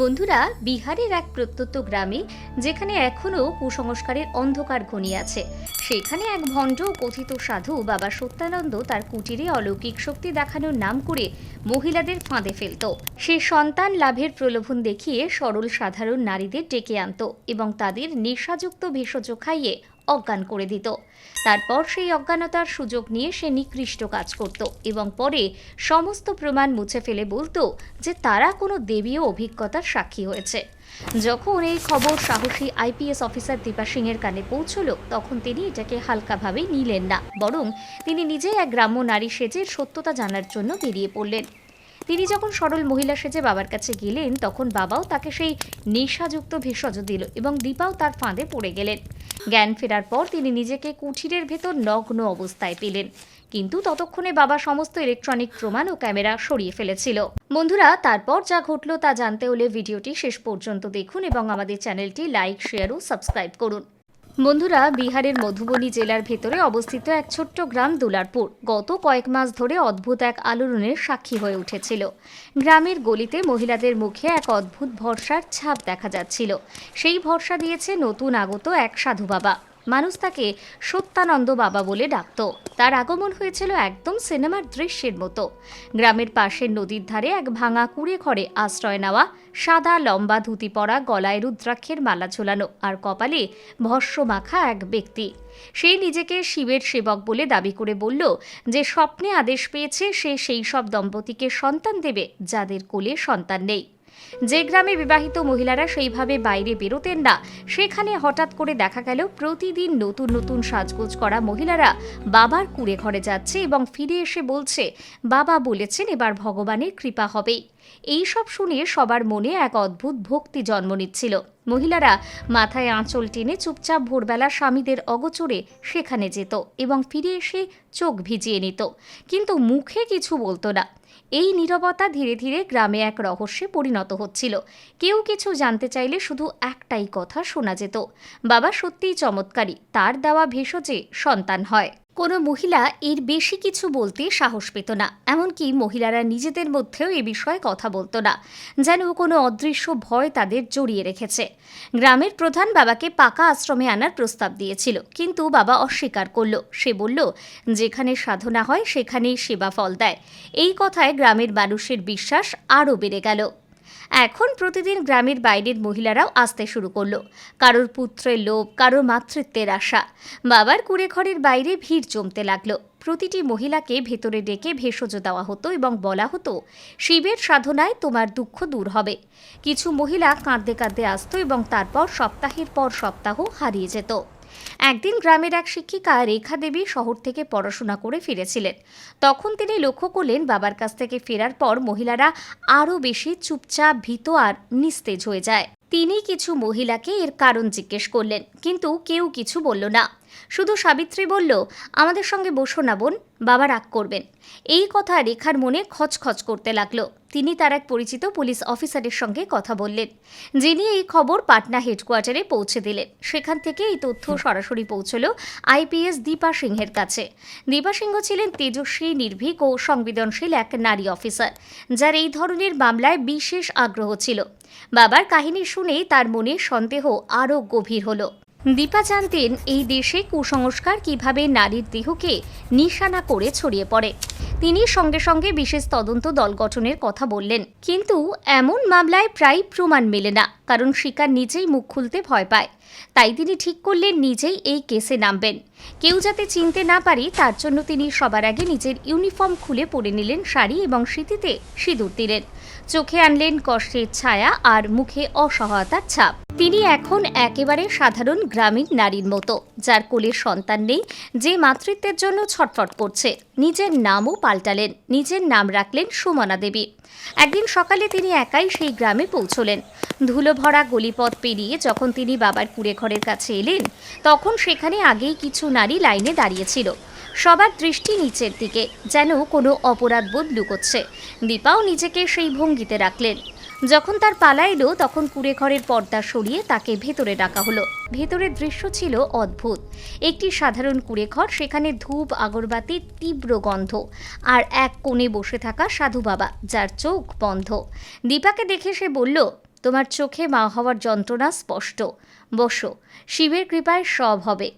বন্ধুরা, বিহারের এক প্রত্যন্ত গ্রামে, যেখানে এখনও কুসংস্কারের অন্ধকার ঘনিয়ে আছে, সেখানে এক ভণ্ড কথিত সাধু বাবা সত্যানন্দ তার কুটিরে অলৌকিক শক্তি দেখানোর নাম করে মহিলাদের ফাঁদে ফেলত। সে সন্তান লাভের প্রলোভন দেখিয়ে সরল সাধারণ নারীদের ডেকে আনতো এবং তাদের নেশাযুক্ত ভেষজ খাইয়ে অজ্ঞান করে দিত। তারপর সেই অজ্ঞানতার সুযোগ নিয়ে সে নিকৃষ্ট কাজ করত এবং পরে সমস্ত প্রমাণ মুছে ফেলে বলতো যে তারা কোনো দেবীয় অভিজ্ঞতার সাক্ষী হয়েছে। যখন এই খবর সাহসী আইপিএস অফিসার দীপা সিংয়ের কানে পৌঁছলো, তখন তিনি এটাকে হালকাভাবে নিলেন না, বরং তিনি নিজেই এক গ্রাম্য নারী সেজের সত্যতা জানার জন্য বেরিয়ে পড়লেন। তিনি যখন সরল মহিলা সেজে বাবার কাছে গেলেন, তখন বাবাও তাকে সেই নেশাযুক্ত ভেষজ দিল এবং দীপাও তার ফাঁদে পড়ে গেলেন। জ্ঞান ফেরার পর তিনি নিজেকে কুঠিরের ভেতর নগ্ন অবস্থায় পেলেন। কিন্তু ততক্ষণে বাবা সমস্ত ইলেকট্রনিক প্রমাণ ও ক্যামেরা সরিয়ে ফেলেছিল। বন্ধুরা, তারপর যা ঘটলো তা জানতে হলে ভিডিওটি শেষ পর্যন্ত দেখুন এবং আমাদের চ্যানেলটি লাইক, শেয়ার ও সাবস্ক্রাইব করুন। বন্ধুরা, বিহারের মধুবনী জেলার ভেতরে অবস্থিত এক ছোট্ট গ্রাম দুলারপুর। গত কয়েক মাস ধরে অদ্ভুত এক আলোড়নের সাক্ষী হয়ে উঠেছিল। গ্রামের গলিতে মহিলাদের মুখে এক অদ্ভুত ভরসার ছাপ দেখা যাচ্ছিল। সেই ভরসা দিয়েছে নতুন আগত এক সাধু বাবা। মানুষ তাকে সত্যানন্দ বাবা বলে ডাকত। তার আগমন হয়েছিল একদম সিনেমার দৃশ্যের মতো। গ্রামের পাশের নদীর ধারে এক ভাঙা কুড়ে ঘরে আশ্রয় নেওয়া সাদা লম্বা ধুতি পরা গলায় রুদ্রাক্ষের মালা ঝোলানো আর কপালে ভস্য মাখা এক ব্যক্তি। সে নিজেকে শিবের সেবক বলে দাবি করে বলল যে স্বপ্নে আদেশ পেয়েছে সে সেই সব দম্পতিকে সন্তান দেবে যাদের কোলে সন্তান নেই। যে গ্রামে বিবাহিত মহিলারা সেইভাবে বাইরে বেরোতেন না, সেখানে হঠাৎ করে দেখা গেল প্রতিদিন নতুন নতুন সাজগোজ করা মহিলারা বাবার কুড়ে ঘরে যাচ্ছে এবং ফিরে এসে বলছে, বাবা বলেছেন এবার ভগবানের কৃপা হবেই। এই সব শুনে সবার মনে এক অদ্ভুত ভক্তি জন্ম নিচ্ছিল। মহিলারা মাথায় আঁচল টেনে চুপচাপ ভোরবেলা স্বামীদের অগোচরে সেখানে যেত এবং ফিরে এসে চোখ ভিজিয়ে নিত। কিন্তু মুখে কিছু বলতো না। এই নীরবতা ধীরে ধীরে গ্রামে এক রহস্যে পরিণত হচ্ছিল। কেউ কিছু জানতে চাইলে শুধু একটাই কথা শোনা যেত। বাবা সত্যিই চমৎকারী, তার দেওয়া ভেষজে সন্তান হয়। কোনো মহিলা এর বেশি কিছু বলতে সাহস পেত না, এমনকি মহিলারা নিজেদের মধ্যেও এ বিষয়ে কথা বলতো না, যেন কোনো অদৃশ্য ভয় তাদের জড়িয়ে রেখেছে। গ্রামের প্রধান বাবাকে পাকা আশ্রমে আনার প্রস্তাব দিয়েছিল, কিন্তু বাবা অস্বীকার করল। সে বলল, যেখানে সাধনা হয়, সেখানেই সেবা ফল দেয়। এই কথায় গ্রামের মানুষের বিশ্বাস আরও বেড়ে গেল। এখন প্রতিদিন গ্রামের বাইরের মহিলারাও আসতে শুরু করল। কারোর পুত্রের লোভ, কারোর মাতৃত্বের আশা। বাবার কুড়ে ঘরের বাইরে ভিড় জমতে লাগল। প্রতিটি মহিলাকে ভেতরে ডেকে ভেষজ দেওয়া হতো এবং বলা হতো, শিবের সাধনায় তোমার দুঃখ দূর হবে। কিছু মহিলা কাঁদতে কাঁদতে আসতো এবং তারপর সপ্তাহের পর সপ্তাহ হারিয়ে যেত। একদিন গ্রামের এক শিক্ষিকা রেখা দেবী শহর থেকে পড়াশোনা করে ফিরেছিলেন। তখন তিনি লক্ষ্য করলেন বাবার কাছ থেকে ফেরার পর মহিলারা আরও বেশি চুপচাপ, ভীত আর নিস্তেজ হয়ে যায়। তিনি কিছু মহিলাকে এর কারণ জিজ্ঞেস করলেন, কিন্তু কেউ কিছু বলল না। শুধু সাবিত্রী বলল আমাদের সঙ্গে বসো না বোন বাবা রাগ করবেন। এই কথা রেখার মনে খচখচ করতে লাগল। তিনি তার এক পরিচিত পুলিশ অফিসারের সঙ্গে কথা বললেন যিনি এই খবর পাটনা হেডকোয়ার্টারে পৌঁছে দিলেন। সেখান থেকে এই তথ্য সরাসরি পৌঁছল আইপিএস দীপা সিংহের কাছে। দীপা সিংহ ছিলেন তেজস্বী নির্ভীক ও সংবেদনশীল এক নারী অফিসার যার এই ধরনের মামলায় বিশেষ আগ্রহ ছিল। বাবার কাহিনী শুনে তার মনে সন্দেহ আরও গভীর হলো। দীপা জানতেন এই দেশে কুসংস্কার কীভাবে নারীর দেহকে নিশানা করে ছড়িয়ে পড়ে। তিনি সঙ্গে সঙ্গে বিশেষ তদন্ত দল গঠনের কথা বললেন। কিন্তু এমন মামলায় প্রায় প্রমাণ মেলে না, কারণ শিকার নিজেই মুখ খুলতে ভয় পায়। তাই তিনি ঠিক করলেন নিজেই এই কেসে নামবেন। কেউ যাতে চিনতে না পারে, তার জন্য তিনি সবার আগে নিজের ইউনিফর্ম খুলে পরে নিলেন শাড়ি এবং স্মৃতিতে সিঁদুর দিলেন। চোখে আনলেন কষ্টের ছায়া আর মুখে অসহায়তার ছাপ। তিনি এখন একেবারে সাধারণ গ্রামীণ নারীর মতো, যার কোলে সন্তান নেই, যে মাতৃত্বের জন্য ছটফট করছে। নিজের নামও পাল্টালেন, নিজের নাম রাখলেন সুমনা দেবী। একদিন সকালে তিনি একাই সেই গ্রামে পৌঁছলেন। ধুলো ভরা গলিপথ পেরিয়ে যখন তিনি বাবার কুড়ে ঘরের কাছে এলেন, তখন সেখানে আগেই কিছু নারী লাইনে দাঁড়িয়েছিল সবার দৃষ্টি নিচের দিকে, যেন কোনো অপরাধবোধ লুকোচ্ছে। দীপাও নিজেকে সেই ভঙ্গিতে রাখলেন। যখন তার পালা এলো তখন কুড়ে ঘরের পর্দা সরিয়ে তাকে ভেতরে ডাকা হলো। ভেতরের দৃশ্য ছিল অদ্ভুত। একটি সাধারণ কুড়ে ঘর সেখানে ধূপ আগরবাতির তীব্র গন্ধ আর এক কোণে বসে থাকা সাধু বাবা, যার চোখ বন্ধ। দীপাকে দেখে সে বলল, তোমার চোখে মা হওয়ার যন্ত্রণা স্পষ্ট। বসো, শিবের কৃপায় সব হবে।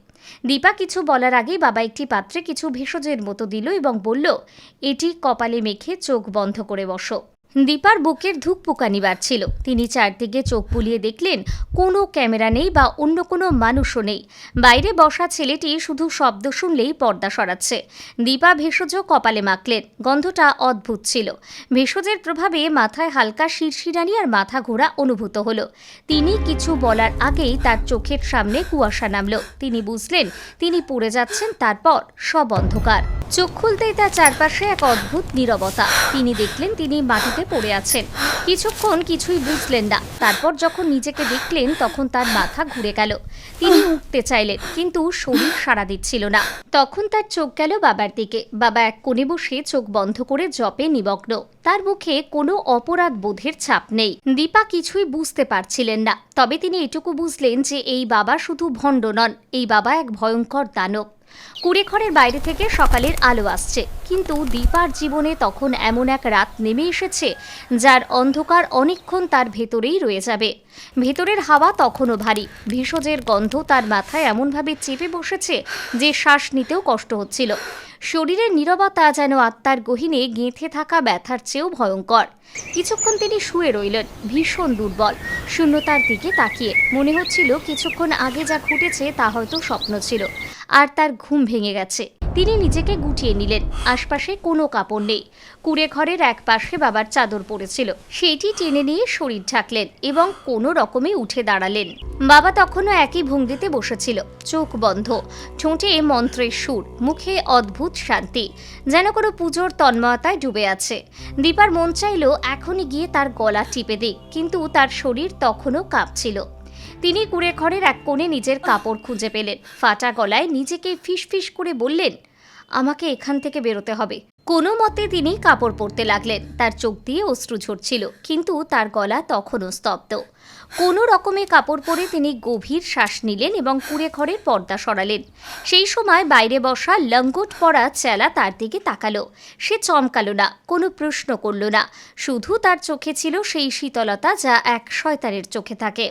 দীপা কিছু বলার আগেই বাবা একটি পাত্রে কিছু ভেষজের মতো দিল এবং বলল, এটি কপালে মেখে চোখ বন্ধ করে বসো। দীপার বুকের ধুকপুকানি বাড়ছিল। তিনি চারদিকে চোখ বুলিয়ে দেখলেন, কোনো ক্যামেরা নেই বা অন্য কোনো মানুষও নেই। বাইরে বসা ছেলেটি শুধু শব্দ শুনলেই পর্দা সরাচ্ছে। দীপা ভেষজ কপালে মাখলেন। গন্ধটা অদ্ভুত ছিল। ভেষজের প্রভাবে মাথায় হালকা শিরশিরানি আর মাথা ঘোরা অনুভূত হলো। তিনি কিছু বলার আগেই তার চোখের সামনে কুয়াশা নামল। তিনি বুঝলেন, তিনি পড়ে যাচ্ছেন, তারপর সব অন্ধকার। চোখ খুলতেই তার চারপাশে এক অদ্ভুত নীরবতা। তিনি দেখলেন, তিনি মাটিতে পড়ে আছেন কিছুক্ষণ কিছুই বুঝলেন না। তারপর যখন নিজেকে দেখলেন, তখন তার মাথা ঘুরে গেল। তিনি উঠতে চাইলেন, কিন্তু শরীর সাড়া দিচ্ছিল না। তখন তার চোখ গেল বাবার দিকে। বাবা এক কোণে বসে চোখ বন্ধ করে জপে নিমগ্ন। তার মুখে কোনো অপরাধ বোধের ছাপ নেই। দীপা কিছুই বুঝতে পারছিলেন না। তবে তিনি এটুকু বুঝলেন যে, এই বাবা শুধু ভণ্ড নন, এই বাবা এক ভয়ঙ্কর দানব। কুড়েঘরের বাইরে থেকে সকালের আলো আসছে। কিন্তু দীপার জীবনে তখন এমন এক রাত নেমে এসেছে, যার অন্ধকার অনেকক্ষণ তার ভেতরেই রয়ে যাবে। ভেতরের হাওয়া তখনও ভারী। ভেষজের গন্ধ তার মাথায় এমনভাবে চেপে বসেছে যে শ্বাস নিতেও কষ্ট হচ্ছিল। শরীরের নিরবতা যেন আত্মার গহিনে গেঁথে থাকা ব্যথার চেয়েও ভয়ঙ্কর। কিছুক্ষণ তিনি শুয়ে রইলেন, ভীষণ দুর্বল। শূন্যতার দিকে তাকিয়ে মনে হচ্ছিল কিছুক্ষণ আগে যা ঘটেছে তা হয়তো স্বপ্ন ছিল, আর তার ঘুম ভেঙে গেছে। তিনি নিজেকে গুটিয়ে নিলেন। আশপাশে কোনো কাপড় নেই। কুড়ে ঘরের এক পাশে বাবার চাদর পড়েছিল। সেটি টেনে নিয়ে শরীর ঢাকলেন এবং কোনো রকমে উঠে দাঁড়ালেন। বাবা তখনও একই ভঙ্গিতে বসেছিল। চোখ বন্ধ। ঠোঁটে মন্ত্রের সুর, মুখে অদ্ভুত শান্তি। যেন কোনো পুজোর তন্ময়তায় ডুবে আছে। দীপার মন চাইল এখনই গিয়ে তার গলা টিপে দিক, কিন্তু তার শরীর তখনও কাঁপছিল। তিনি কুড়ে ঘরের এক কোণে নিজের কাপড় খুঁজে পেলেন। ফাটা গলায় নিজেকে ফিসফিস করে বললেন, আমাকে এখান থেকে বেরোতে হবে। কোনো মতে তিনি কাপড় পরতে লাগলেন। তার চোখ দিয়ে অশ্রু ঝরছিল, কিন্তু তার গলা তখনও স্তব্ধ। কোনো রকমে কাপড় পরে তিনি গভীর শ্বাস নিলেন এবং কুড়ে ঘরের পর্দা সরালেন। সেই সময় বাইরে বসা লঙ্গট পরা চেলা তার দিকে তাকালো। সে চমকালো না, কোনো প্রশ্ন করল না। শুধু তার চোখে ছিল সেই শীতলতা যা এক শয়তানের চোখে থাকে।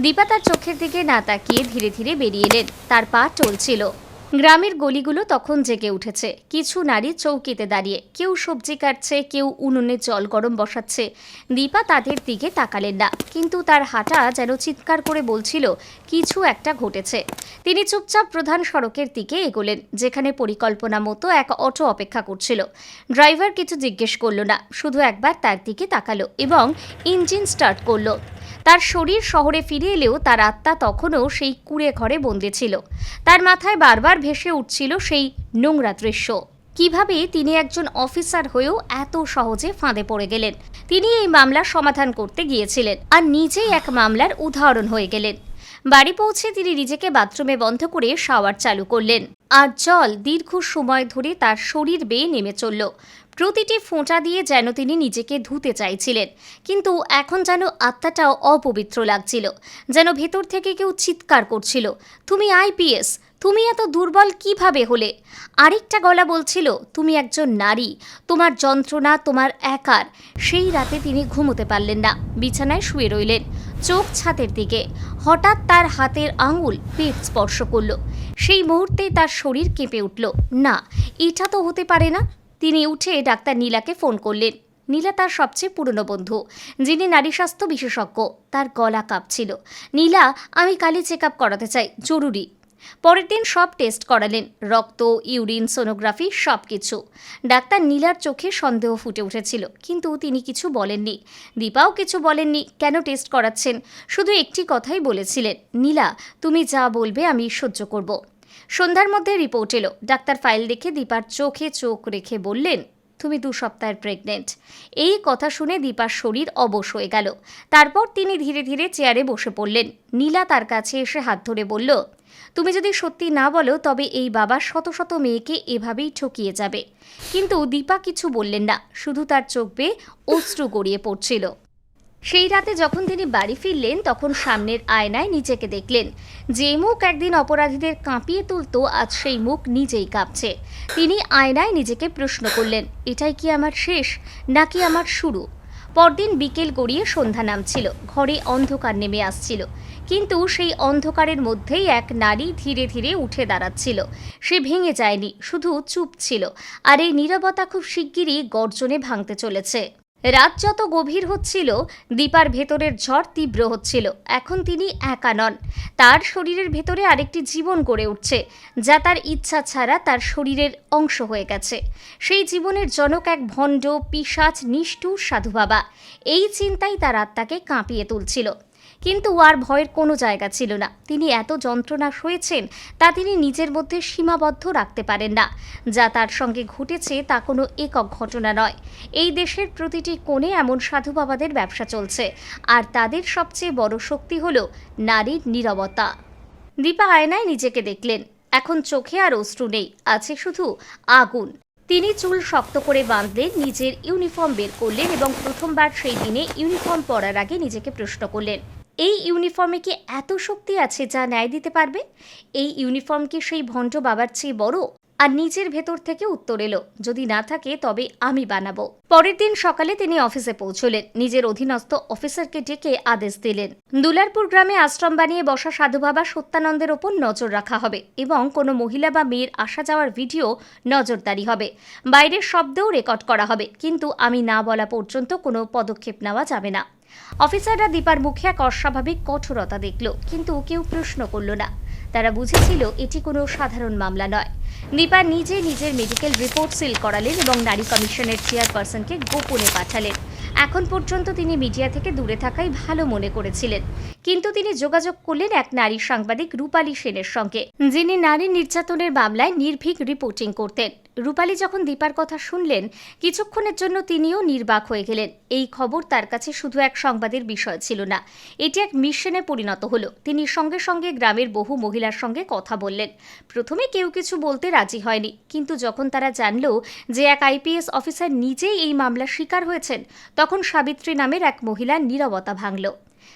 দীপা তার চোখের দিকে না তাকিয়ে ধীরে ধীরে বেরিয়ে এলেন। তার পা টলছিল। গ্রামের গলিগুলো তখন জেগে উঠেছে। কিছু নারী চৌকিতে দাঁড়িয়ে, কেউ সবজি কাটছে, কেউ উনুনে জল গরম বসাচ্ছে। দীপা তাদের দিকে তাকালেন না, কিন্তু তার হাঁটা যেন চিৎকার করে বলছিল, কিছু একটা ঘটেছে। তিনি চুপচাপ প্রধান সড়কের দিকে এগোলেন, যেখানে পরিকল্পনা মতো এক অটো অপেক্ষা করছিল। ড্রাইভার কিছু জিজ্ঞেস করল না, শুধু একবার তার দিকে তাকালো এবং ইঞ্জিন স্টার্ট করল। তার শরীর শহরে ফিরে এলেও তার আত্মা তখনও সেই কুড়ে ঘরে বন্দি ছিল। তার মাথায় বারবার ভেসে উঠছিল সেই নোংরা দৃশ্য। কীভাবে তিনি একজন অফিসার হয়েও এত সহজে ফাঁদে পড়ে গেলেন? তিনি এই মামলার সমাধান করতে গিয়েছিলেন আর নিজেই এক মামলার উদাহরণ হয়ে গেলেন। বাড়ি পৌঁছে তিনি নিজেকে বাথরুমে বন্ধ করে শাওয়ার চালু করলেন। আর জল দীর্ঘ সময় ধরে তার শরীর বেয়ে নেমে চলল। প্রতিটি ফোঁটা দিয়ে যেন তিনি নিজেকে ধুতে চাইছিলেন। কিন্তু এখন যেন আত্মাটাও অপবিত্র লাগছিল, যেন ভেতর থেকে কেউ চিৎকার করছিল, তুমি আইপিএস তুমি এত দুর্বল কীভাবে হলে? আরেকটা গলা বলছিল, তুমি একজন নারী, তোমার যন্ত্রণা তোমার একার, সেই রাতে তিনি ঘুমোতে পারলেন না। বিছানায় শুয়ে রইলেন। চোখ ছাতের দিকে। হঠাৎ তার হাতের আঙুল পেট স্পর্শ করল। সেই মুহূর্তে তার শরীর কেঁপে উঠল। না, এটা তো হতে পারে না। তিনি উঠে ডাক্তার নীলাকে ফোন করলেন। নীলা তার সবচেয়ে পুরনো বন্ধু, যিনি নারী স্বাস্থ্য বিশেষজ্ঞ। তার গলা কাঁপছিল। নীলা, আমি কালি চেক আপ করাতে চাই। জরুরি। পরের দিন সব টেস্ট করালেন। রক্ত, ইউরিন, সোনোগ্রাফি সব কিছু ডাক্তার নীলার চোখে সন্দেহ ফুটে উঠেছিল, কিন্তু তিনি কিছু বলেননি। দীপাও কিছু বলেননি, কেন টেস্ট করাচ্ছেন? শুধু একটি কথাই বলেছিলেন, নীলা, তুমি যা বলবে আমি সহ্য করব। সন্ধ্যার মধ্যে রিপোর্ট এলো। ডাক্তার ফাইল দেখে দীপার চোখে চোখ রেখে বললেন তুমি দু সপ্তাহের প্রেগনেন্ট এই কথা শুনে দীপার শরীর অবশ হয়ে গেল। তারপর তিনি ধীরে ধীরে চেয়ারে বসে পড়লেন। নীলা তার কাছে এসে হাত ধরে বলল, তুমি যদি সত্যি না বলো, তবে এই বাবা শত শত মেয়েকে এভাবেই ঠকিয়ে যাবে। কিন্তু দীপা কিছু বললেন না, শুধু তার চোখ বেয়ে অশ্রু গড়িয়ে পড়ছিল। সেই রাতে যখন তিনি বাড়ি ফিরলেন, তখন সামনের আয়নায় নিজেকে দেখলেন। যে মুখ একদিন অপরাধীদের কাঁপিয়ে তুলতো, আজ সেই মুখ নিজেই কাঁপছে। তিনি আয়নায় নিজেকে প্রশ্ন করলেন, এটাই কি আমার শেষ, নাকি আমার শুরু? পরদিন বিকেল গড়িয়ে সন্ধ্যা নামছিল, ঘরে অন্ধকার নেমে আসছিল। কিন্তু সেই অন্ধকারের মধ্যেই এক নারী ধীরে ধীরে উঠে দাঁড়াচ্ছিল। সে ভেঙে যায়নি, শুধু চুপ ছিল, আর এই নীরবতা খুব শিগগিরই গর্জনে ভাঙতে চলেছে। রাত যত গভীর হচ্ছিল, দীপার ভেতরের ঝড় তীব্র হচ্ছিল। এখন তিনি একা নন। তার শরীরের ভেতরে আরেকটি জীবন গড়ে উঠছে, যা তার ইচ্ছা ছাড়া তার শরীরের অংশ হয়ে গেছে। সেই জীবনের জনক এক ভণ্ড পিসাচ নিষ্ঠুর সাধু বাবা। এই চিন্তাই তার আত্মাকে কাঁপিয়ে তুলছিল। কিন্তু আর ভয়ের কোনো জায়গা ছিল না। তিনি এত যন্ত্রণা সয়েছেন তা তিনি নিজের মধ্যে সীমাবদ্ধ রাখতে পারেন না। যা তার সঙ্গে ঘটেছে তা কোনো একক ঘটনা নয়। এই দেশের প্রতিটি কোণে এমন সাধু বাবাদের ব্যবসা চলছে। আর তাদের সবচেয়ে বড় শক্তি হল নারীর নীরবতা। দীপা আয়নায় নিজেকে দেখলেন। এখন চোখে আর অশ্রু নেই, আছে শুধু আগুন। তিনি চুল শক্ত করে বাঁধলেন, নিজের ইউনিফর্ম বের করলেন এবং প্রথমবার সেই দিনে ইউনিফর্ম পরার আগে নিজেকে প্রশ্ন করলেন এই ইউনিফর্মে কি এত শক্তি আছে যা ন্যায় দিতে পারবে? এই ইউনিফর্ম কি সেই ভণ্ড বাবার চেয়ে বড়? আর নিজের ভেতর থেকে উত্তর এলো, যদি না থাকে তবে আমি বানাবো। পরের দিন সকালে তিনি অফিসে পৌঁছলেন। নিজের অধীনস্থ অফিসারকে ডেকে আদেশ দিলেন, দুলারপুর গ্রামে আশ্রম বানিয়ে বসা সাধু বাবা সত্যানন্দের ওপর নজর রাখা হবে এবং কোনো মহিলা বা মেয়ের আসা যাওয়ার ভিডিও নজরদারি হবে। বাইরের শব্দও রেকর্ড করা হবে। কিন্তু আমি না বলা পর্যন্ত কোনো পদক্ষেপ নেওয়া যাবে না। অফিসাররা দীপার মুখে এক অস্বাভাবিক কঠোরতা দেখল, কিন্তু কেউ প্রশ্ন করল না। তারা বুঝেছিল এটি কোনো সাধারণ মামলা নয়। দীপা নিজে নিজের মেডিকেল রিপোর্ট সিল করালেন এবং নারী কমিশনের চেয়ারপারসনকে গোপনে পাঠালেন। এখন পর্যন্ত তিনি মিডিয়া থেকে দূরে থাকাই ভালো মনে করেছিলেন। কিন্তু তিনি যোগাযোগ করলেন এক নারী সাংবাদিক রূপালী সেনের সঙ্গে, যিনি নারী নির্যাতনের মামলায় নির্ভীক রিপোর্টিং করতেন। রূপালী যখন দীপার কথা শুনলেন, কিছুক্ষণের জন্য তিনিও নির্বাক হয়ে গেলেন। এই খবর তার কাছে শুধু এক সংবাদের বিষয় ছিল না, এটি এক মিশনে পরিণত হলো। তিনি সঙ্গে সঙ্গে গ্রামের বহু মহিলার সঙ্গে কথা বললেন। প্রথমে কেউ কিছু বলতে রাজি হয়নি। কিন্তু যখন তারা জানল যে এক আইপিএস অফিসার নিজেই এই মামলার শিকার হয়েছেন, তখন সাবিত্রী নামের এক মহিলার নীরবতা ভাঙল।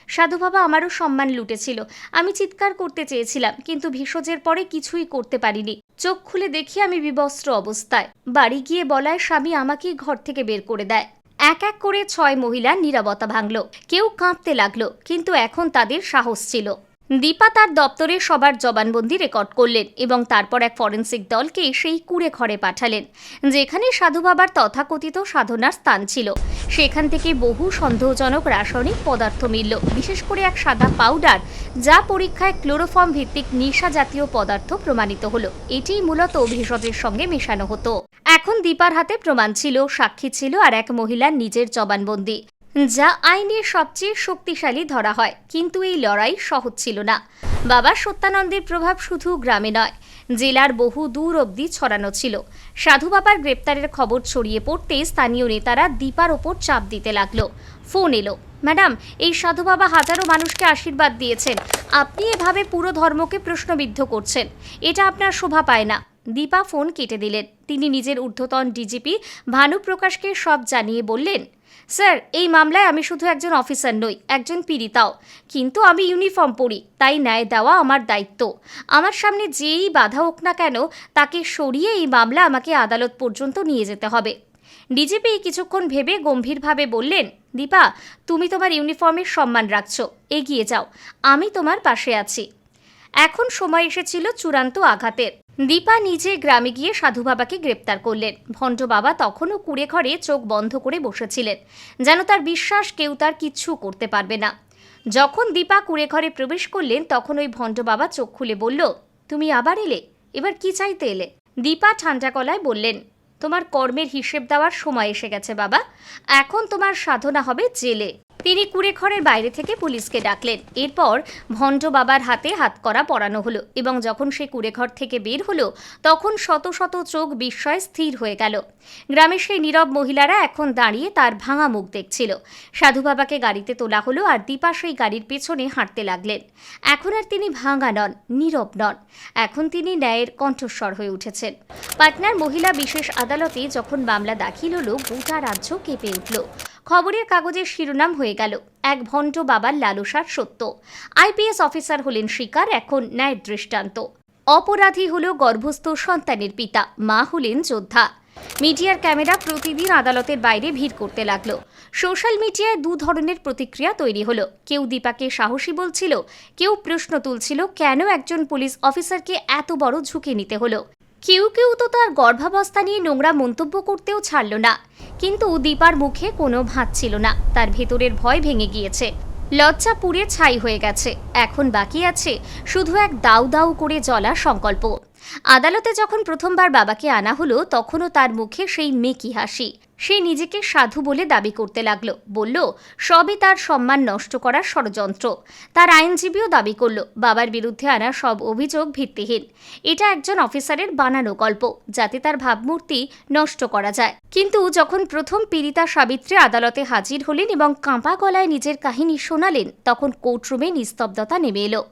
সাধু বাবা আমারও সম্মান লুটেছিল। আমি চিৎকার করতে চেয়েছিলাম, কিন্তু ভেষজের পরে কিছুই করতে পারিনি। চোখ খুলে দেখি আমি বিবস্ত্র অবস্থায়। বাড়ি গিয়ে বলায় স্বামী আমাকেই ঘর থেকে বের করে দেয়। এক এক করে ছয় মহিলা নীরবতা ভাঙল। কেউ কাঁপতে লাগল, কিন্তু এখন তাদের সাহস ছিল। দীপা তার দপ্তরে সবার জবানবন্দি রেকর্ড করলেন এবং তারপর এক ফরেন্সিক দলকে সেই কুড়ে ঘরে পাঠালেন, যেখানে সাধু বাবার তথাকথিত সাধনার স্থান ছিল। সেখান থেকে বহু সন্দেহজনক রাসায়নিক পদার্থ মিলল, বিশেষ করে এক সাদা পাউডার যা পরীক্ষায় ক্লোরোফর্ম ভিত্তিক নেশা জাতীয় পদার্থ প্রমাণিত হলো। এটি মূলত ভেষজের সঙ্গে মেশানো হতো। এখন দীপার হাতে প্রমাণ ছিল, সাক্ষী ছিল আর এক মহিলার নিজের জবানবন্দি। যা আইনের সবচেয়ে শক্তিশালী ধরা হয়। কিন্তু এই লড়াই সহজ ছিল না। বাবা সত্যানন্দের প্রভাব শুধু গ্রামে নয়, জেলার বহু দূর অবধি ছড়ানো ছিল। সাধু বাবার গ্রেপ্তারের খবর ছড়িয়ে পড়তে স্থানীয় নেতারা দীপার ওপর চাপ দিতে লাগল। ফোন এলো, ম্যাডাম, এই সাধু বাবা হাজারো মানুষকে আশীর্বাদ দিয়েছেন। আপনি এভাবে পুরো ধর্মকে প্রশ্নবিদ্ধ করছেন। এটা আপনার শোভা পায় না। দীপা ফোন কেটে দিলেন। তিনি নিজের ঊর্ধ্বতন ডিজিপি ভানুপ্রকাশকে সব জানিয়ে বললেন স্যার, এই মামলায় আমি শুধু একজন অফিসার নই, একজন পীড়িতাও। কিন্তু আমি ইউনিফর্ম পরি, তাই ন্যায় দেওয়া আমার দায়িত্ব। আমার সামনে যেই বাধা হোক না কেন, তাকে সরিয়ে এই মামলা আমাকে আদালত পর্যন্ত নিয়ে যেতে হবে। ডিজিপি কিছুক্ষণ ভেবে গম্ভীরভাবে বললেন, দীপা, তুমি তোমার ইউনিফর্মের সম্মান রাখছো, এগিয়ে যাও, আমি তোমার পাশে আছি। এখন সময় এসেছিল চূড়ান্ত আঘাতের। দীপা নিজে গ্রামে গিয়ে সাধু বাবাকে গ্রেপ্তার করলেন। ভণ্ড বাবা তখনও কুড়ে ঘরে চোখ বন্ধ করে বসেছিলেন। যেন তার বিশ্বাস কেউ তার কিচ্ছু করতে পারবে না। যখন দীপা কুড়ে ঘরে প্রবেশ করলেন, তখন ওই ভণ্ড বাবা চোখ খুলে বলল, তুমি আবার এলে? এবার কি চাইতে এলে? দীপা ঠান্ডা গলায় বললেন, তোমার কর্মের হিসেব দেওয়ার সময় এসে গেছে বাবা। এখন তোমার সাধনা হবে জেলে। তিনি কুড়েঘরের বাইরে থেকে পুলিশকে ডাকলেন। এরপর ভণ্ড বাবার হাতে হাত করা পরানো হলো এবং যখন সে কুড়েঘর থেকে বের হলো, তখন শত শত চোখ বিস্ময়ে স্থির হয়ে গেল। গ্রামের সেই নীরব মহিলারা এখন দাঁড়িয়ে তার ভাঙা মুখ দেখছিল। সাধু বাবাকে গাড়িতে তোলা হলো আর দীপা সেই গাড়ির পেছনে হাঁটতে লাগলেন। এখন আর তিনি ভাঙা নন, নীরব নন। এখন তিনি ন্যায়ের কণ্ঠস্বর হয়ে উঠেছেন। পাটনার মহিলা বিশেষ আদালতে যখন মামলা দাখিল হলো, গোটা রাজ্য কেঁপে উঠল। খবরের কাগজের শিরোনাম হয়ে গেল। এক ভণ্ড বাবার লালসার সত্য। আইপিএস অফিসার হলেন শিকার, এখন ন্যায় দৃষ্টান্ত। অপরাধী হল গর্ভস্থ সন্তানের পিতা, মা হলেন যোদ্ধা। মিডিয়ার ক্যামেরা প্রতিদিন আদালতের বাইরে ভিড় করতে লাগল। সোশ্যাল মিডিয়ায় দু ধরনের প্রতিক্রিয়া তৈরি হলো। কেউ দীপাকে সাহসী বলছিল, কেউ প্রশ্ন তুলছিল, কেন একজন পুলিশ অফিসারকে এত বড় ঝুঁকি নিতে হলো? কেউ কেউ তো তার গর্ভাবস্থা নিয়ে নোংরা মন্তব্য করতেও ছাড়ল না। কিন্তু দীপার মুখে কোনো ভাত ছিল না। তার ভেতরের ভয় ভেঙে গিয়েছে। লজ্জা পুড়ে ছাই হয়ে গেছে। এখন বাকি আছে শুধু এক দাউ দাউ করে জলা সংকল্প। আদালতে যখন প্রথমবার বাবাকে আনা হলো, তখনও তার মুখে সেই মেকি হাসি। সে নিজেকে সাধু বলে দাবি করতে লাগল। বলল, সবই তার সম্মান নষ্ট করার ষড়যন্ত্র। তার আইনজীবীও দাবি করল, বাবার বিরুদ্ধে আনা সব অভিযোগ ভিত্তিহীন। এটা একজন অফিসারের বানানো গল্প, যাতে তার ভাবমূর্তি নষ্ট করা যায়। কিন্তু যখন প্রথম পীড়িতা সাবিত্রী আদালতে হাজির হলেন এবং কাঁপা গলায় নিজের কাহিনী শোনালেন, তখন কোর্টরুমে নিস্তব্ধতা নেমে এলো।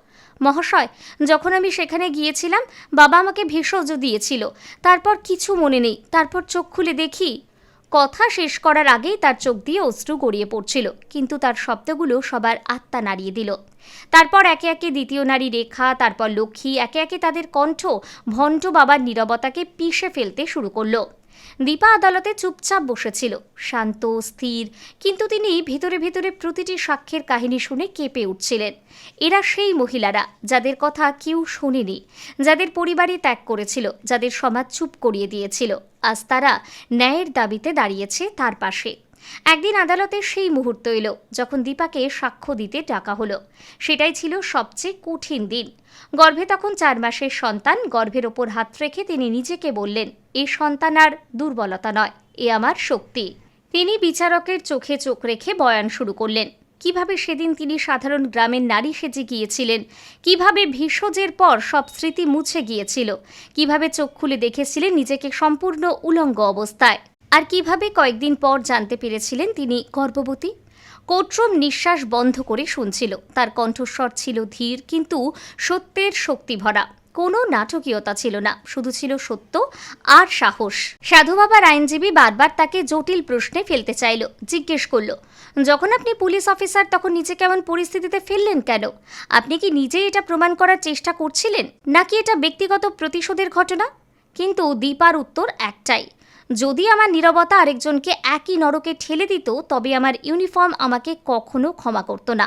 মহাশয়, যখন আমি সেখানে গিয়েছিলাম, বাবা আমাকে ভেষজ দিয়েছিল। তারপর কিছু মনে নেই। তারপর চোখ খুলে দেখি কথা শেষ করার আগেই তার চোখ দিয়ে অশ্রু গড়িয়ে পড়ছিল, কিন্তু তার শব্দগুলো সবার আত্মা নাড়িয়ে দিল। তারপর একে একে দ্বিতীয় নারী রেখা, তারপর লক্ষ্মী, একে একে তাদের কণ্ঠ ভণ্ড বাবার নীরবতাকে পিষে ফেলতে শুরু করল। দীপা আদালতে চুপচাপ বসেছিল। শান্ত, স্থির, কিন্তু তিনি ভিতরে ভিতরে প্রতিটি সাক্ষ্যের কাহিনী শুনে কেঁপে উঠছিলেন। এরা সেই মহিলারা যাদের কথা কেউ শোনেনি, যাদের পরিবারই ত্যাগ করেছিল, যাদের সমাজ চুপ করিয়ে দিয়েছিল। আজ তারা ন্যায়ের দাবিতে দাঁড়িয়েছে তার পাশে। একদিন আদালতে সেই মুহূর্ত এলো যখন দীপাকে সাক্ষ্য দিতে ডাকা হলো। সেটাই ছিল সবচেয়ে কঠিন দিন। গর্ভে তখন চার মাসের সন্তান, গর্ভের ওপর হাত রেখে তিনি নিজেকে বললেন, এ সন্তান আর দুর্বলতা নয়, এ আমার শক্তি। তিনি বিচারকের চোখে চোখ রেখে বয়ান শুরু করলেন, কীভাবে সেদিন তিনি সাধারণ গ্রামের নারী সেজে গিয়েছিলেন? কীভাবে ভীষজের পর সব স্মৃতি মুছে গিয়েছিল? কীভাবে চোখ খুলে দেখেছিলেন নিজেকে সম্পূর্ণ উলঙ্গ অবস্থায়? আর কীভাবে কয়েকদিন পর জানতে পেরেছিলেন তিনি গর্ভবতী? কোট্রম নিঃশ্বাস বন্ধ করে শুনছিল। তার কণ্ঠস্বর ছিল ধীর কিন্তু সত্যের শক্তি ভরা। কোনো নাটকীয়তা ছিল না, শুধু ছিল সত্য আর সাহস। সাধু বাবার আইনজীবী বারবার তাকে জটিল প্রশ্নে ফেলতে চাইল, জিজ্ঞেস করল, যখন আপনি পুলিশ অফিসার, তখন নিজে কেমন পরিস্থিতিতে ফেললেন কেন? আপনি কি নিজেই এটা প্রমাণ করার চেষ্টা করছিলেন? নাকি এটা ব্যক্তিগত প্রতিশোধের ঘটনা? কিন্তু দীপার উত্তর একটাই যদি আমার নীরবতা আরেকজনকে একই নরকে ঠেলে দিত, তবে আমার ইউনিফর্ম আমাকে কখনো ক্ষমা করত না।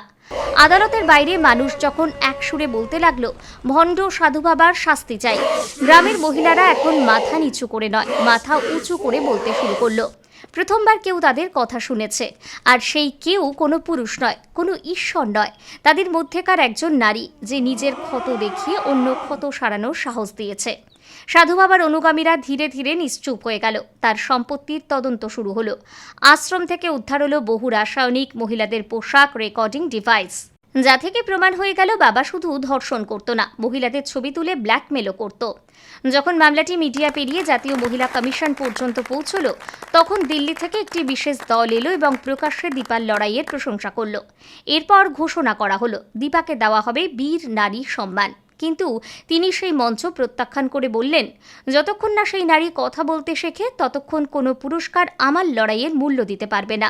আদালতের বাইরে মানুষ যখন এক সুরে বলতে লাগল, ভণ্ড সাধু বাবার শাস্তি চাই। গ্রামের মহিলারা এখন মাথা নিচু করে নয়, মাথা উঁচু করে বলতে শুরু করল। প্রথমবার কেউ তাদের কথা শুনেছে, আর সেই কেউ কোনো পুরুষ নয়, কোনো ঈশ্বর নয়। তাদের মধ্যেকার একজন নারী, যে নিজের ক্ষত দেখিয়ে অন্য ক্ষত সারানোর সাহস দিয়েছে। সাধু বাবার অনুগামীরা ধীরে ধীরে নিশ্চুপ হয়ে গেল। তার সম্পত্তির তদন্ত শুরু হলো। আশ্রম থেকে উদ্ধার হলো বহু রাসায়নিক, মহিলাদের পোশাক, রেকর্ডিং ডিভাইস। যা থেকে প্রমাণ হয়ে গেল, বাবা শুধু ধর্ষণ করত না, মহিলাদের ছবি তুলে ব্ল্যাকমেলও করত। যখন মামলাটি মিডিয়া পেরিয়ে জাতীয় মহিলা কমিশন পর্যন্ত পৌঁছলো, তখন দিল্লি থেকে একটি বিশেষ দল এলো এবং প্রকাশ্যে দীপার লড়াইয়ের প্রশংসা করল। এরপর ঘোষণা করা হলো, দীপাকে দেওয়া হবে বীর নারী সম্মান। কিন্তু তিনি সেই মঞ্চ প্রত্যাখ্যান করে বললেন, যতক্ষণ না সেই নারী কথা বলতে শেখে, ততক্ষণ কোনো পুরস্কার আমার লড়াইয়ের মূল্য দিতে পারবে না।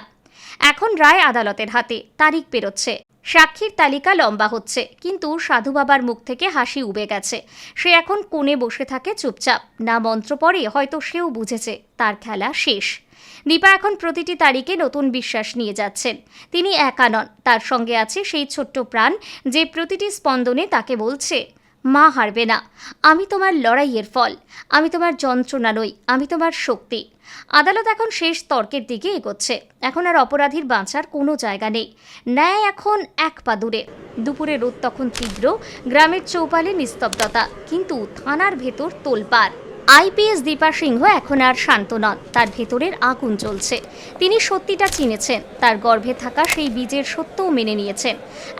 এখন রায় আদালতের হাতে, তারিখ পেরোচ্ছে। সাক্ষীর তালিকা লম্বা হচ্ছে, কিন্তু সাধু বাবার মুখ থেকে হাসি উবে গেছে। সে এখন কোণে বসে থাকে চুপচাপ। না মন্ত্র পড়ে, হয়তো সেও বুঝেছে, তার খেলা শেষ। দীপা এখন প্রতিটি তারিখে নতুন বিশ্বাস নিয়ে যাচ্ছেন। তিনি একা নন, তার সঙ্গে আছে সেই ছোট্ট প্রাণ, যে প্রতিটি স্পন্দনে তাকে বলছে মা হারবে না। আমি তোমার লড়াইয়ের ফল। আমি তোমার যন্ত্রণা নই। আমি তোমার শক্তি। আদালত এখন শেষ তর্কের দিকে এগোচ্ছে। এখন আর অপরাধীর বাঁচার কোনো জায়গা নেই। ন্যায় এখন এক পা দূরে। দুপুরে রোদ তখন তীব্র। গ্রামের চৌপালে নিস্তব্ধতা। কিন্তু থানার ভেতর তোলপাড়। আইপিএস দীপা সিংহ এখন আর শান্ত নন। তার ভেতরের আগুন চলছে তিনি সত্যিটা চিনেছেন। তার গর্ভে থাকা সেই বীজের সত্যও মেনে নিয়েছেন।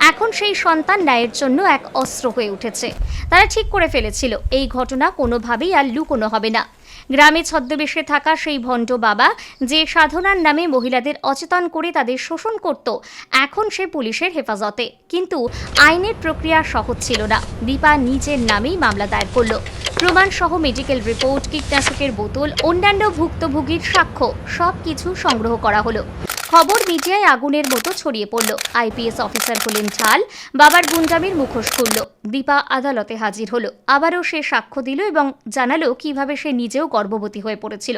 এখন সেই সন্তান ন্যায়ের জন্য এক অস্ত্র হয়ে উঠেছে। তারা ঠিক করে ফেলেছিল, এই ঘটনা কোনোভাবেই আর লুকোনো হবে না। গ্রামে ছদ্মবেশে থাকা সেই ভণ্ড বাবা যে সাধনার নামে মহিলাদের অচেতন করে তাদের শোষণ করত, এখন সে পুলিশের হেফাজতে। কিন্তু আইনের প্রক্রিয়া সহজ ছিল না। দীপা নিজের নামেই মামলা দায়ের করল। প্রমাণসহ মেডিকেল রিপোর্ট, কীটনাশকের বোতল, অন্যান্য ভুক্তভোগীর সাক্ষ্য সব কিছু সংগ্রহ করা হলো। খবর মিডিয়ায় আগুনের মতো ছড়িয়ে পড়ল। আইপিএস অফিসার হলেন ঝাল, বাবার গুন্ডামির মুখোশ খুলল। দীপা আদালতে হাজির হলো। আবারও সে সাক্ষ্য দিল এবং জানালো কীভাবে সে নিজেও গর্ভবতী হয়ে পড়েছিল।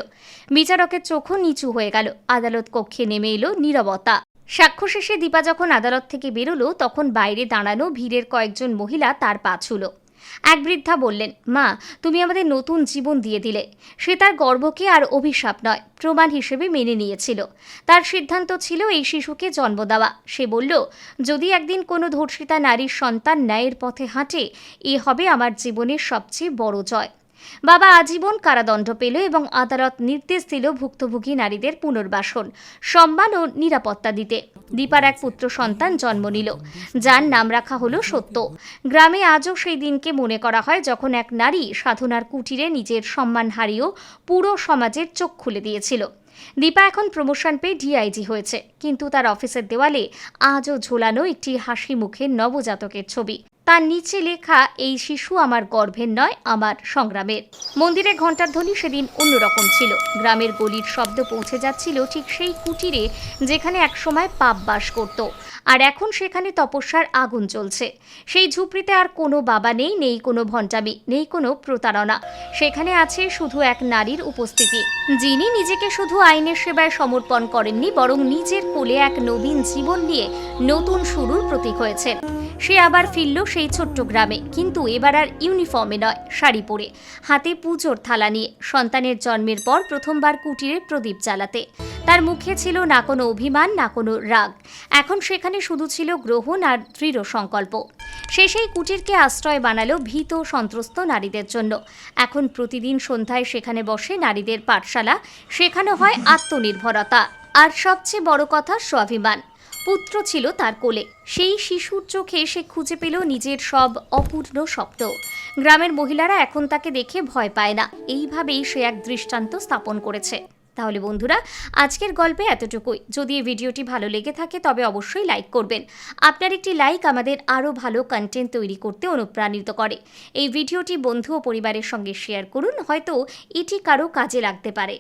বিচারকের চোখও নিচু হয়ে গেল। আদালত কক্ষে নেমে এলো নীরবতা। সাক্ষ্য শেষে দীপা যখন আদালত থেকে বেরোলো, তখন বাইরে দাঁড়ানো ভিড়ের কয়েকজন মহিলা তার পা ছুলো। এক বৃদ্ধা বললেন, মা, তুমি আমাদের নতুন জীবন দিয়ে দিলে। সে তার গর্বকে আর অভিশাপ নয়, প্রমাণ হিসেবে মেনে নিয়েছিল। তার সিদ্ধান্ত ছিল এই শিশুকে জন্ম দেওয়া। সে বলল, যদি একদিন কোনো ধর্ষিতা নারীর সন্তান ন্যায়ের পথে হাঁটে, এ হবে আমার জীবনের সবচেয়ে বড় জয়। বাবা আজীবন কারাদণ্ড পেল এবং আদালত নির্দেশ দিল ভুক্তভোগী নারীদের পুনর্বাসন, সম্মান ও নিরাপত্তা দিতে। দীপার এক পুত্র সন্তান জন্ম নিল, যার নাম রাখা হলো সত্য। গ্রামে আজও সেই দিনকে মনে করা হয় যখন এক নারী সাধনার কুটিরে নিজের সম্মান হারিয়েও পুরো সমাজের চোখ খুলে দিয়েছিল। দীপা এখন প্রমোশন পেয়ে ডিআইজি হয়েছে, কিন্তু তার অফিসের দেওয়ালে আজও ঝোলানো একটি হাসি মুখের নবজাতকের ছবি। তার নিচে লেখা, এই শিশু আমার গর্ভের নয়, আমার সংগ্রামের। মন্দিরে ঘণ্টার ধ্বনি সেদিন অন্যরকম ছিল। গ্রামের গলির শব্দ পৌঁছে যাচ্ছিল ঠিক সেই কুটিরে যেখানে একসময় পাপ বাস করত। আর এখন সেখানে তপস্যার আগুন চলছে সেই ঝুপড়িতে আর কোনো বাবা নেই নেই কোনো ভণ্ডামি, নেই কোনো প্রতারণা। সেখানে আছে শুধু এক নারীর উপস্থিতি। যিনি নিজেকে শুধু আইনের সেবায় সমর্পণ করেননি, বরং নিজের কোলে এক নবীন জীবন নিয়ে নতুন শুরুর প্রতীক হয়েছেন। সে আবার ফিরল সেই ছোট্ট গ্রামে। কিন্তু এবার আর ইউনিফর্মে নয়, শাড়ি পরে। হাতে পুজোর থালা নিয়ে। সন্তানের জন্মের পর প্রথমবার কুটিরে প্রদীপ জ্বালাতে। তার মুখে ছিল না কোনো অভিমান, না কোনো রাগ। এখন সেখানে শুধু ছিল গ্রহণ আর দৃঢ় সংকল্প। সে সেই কুটিরকে আশ্রয় বানালো ভীত, সন্ত্রস্ত নারীদের জন্য। এখন প্রতিদিন সন্ধ্যায় সেখানে বসে নারীদের পাঠশালা। শেখানো হয় আত্মনির্ভরতা। আর সবচেয়ে বড় কথা স্বাভিমান পুত্র ছিল তার কোলে। সেই শিশুর চোখে সে খুঁজে পেল নিজের সব অপূর্ণ স্বপ্ন। গ্রামের মহিলারা এখন তাকে দেখে ভয় পায় না। এইভাবেই সে এক দৃষ্টান্ত স্থাপন করেছে। তাহলে বন্ধুরা, আজকের গল্পে এতটুকুই। যদি এই ভিডিওটি ভালো লেগে থাকে, তবে অবশ্যই লাইক করবেন। আপনার একটি লাইক আমাদের আরও ভালো কন্টেন্ট তৈরি করতে অনুপ্রাণিত করে। এই ভিডিওটি বন্ধু ও পরিবারের সঙ্গে শেয়ার করুন। হয়তো এটি কারও কাজে লাগতে পারে।